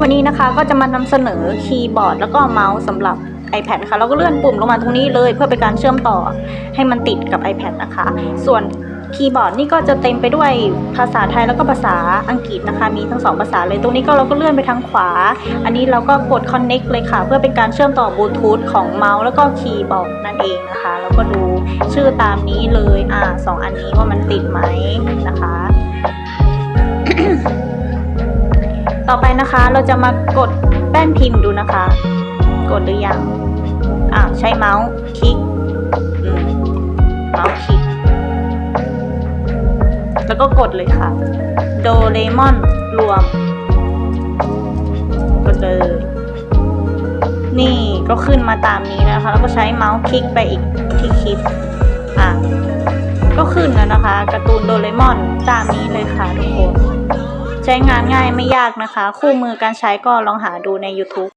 วันนี้นะคะก็จะมานำเสนอคีย์บอร์ดแล้วก็เมาส์สำหรับ iPad นะคะเราก็เลื่อนปุ่มลงมาตรงนี้เลยเพื่อเป็นการเชื่อมต่อให้มันติดกับ iPad นะคะ ส่วนคีย์บอร์ดนี่ก็จะเต็มไปด้วยภาษาไทยแล้วก็ภาษาอังกฤษนะคะ มีทั้งสองภาษาเลยตรงนี้ก็เราก็เลื่อนไปทางขวา อันนี้เราก็กด connect เลยค่ะ เพื่อเป็นการเชื่อมต่อบลูทูธของเมาส์แล้วก็คีย์บอร์ดนั่นเองนะคะ แล้วก็ดูชื่อตามนี้เลยอ่าสองอันนี้ว่ามันติดไหมนะคะ ต่อไปนะคะ เราจะมากดแป้นพิมพ์ดูนะคะ กดหรือยังอ่าใช้เมาส์คลิกเมาส์คลิก แล้วก็กดเลยค่ะโดเรมอนรวม กดเลย นี่ก็ขึ้นมาตามนี้นะคะ แล้วก็ใช้เมาส์คลิกไปอีกที่คลิปอะก็ขึ้นแล้วนะคะการ์ตูนโดเรมอนตามนี้เลยค่ะทุกคน ใช้งานง่ายไม่ยากนะคะ คู่มือการใช้ก็ลองหาดูใน YouTube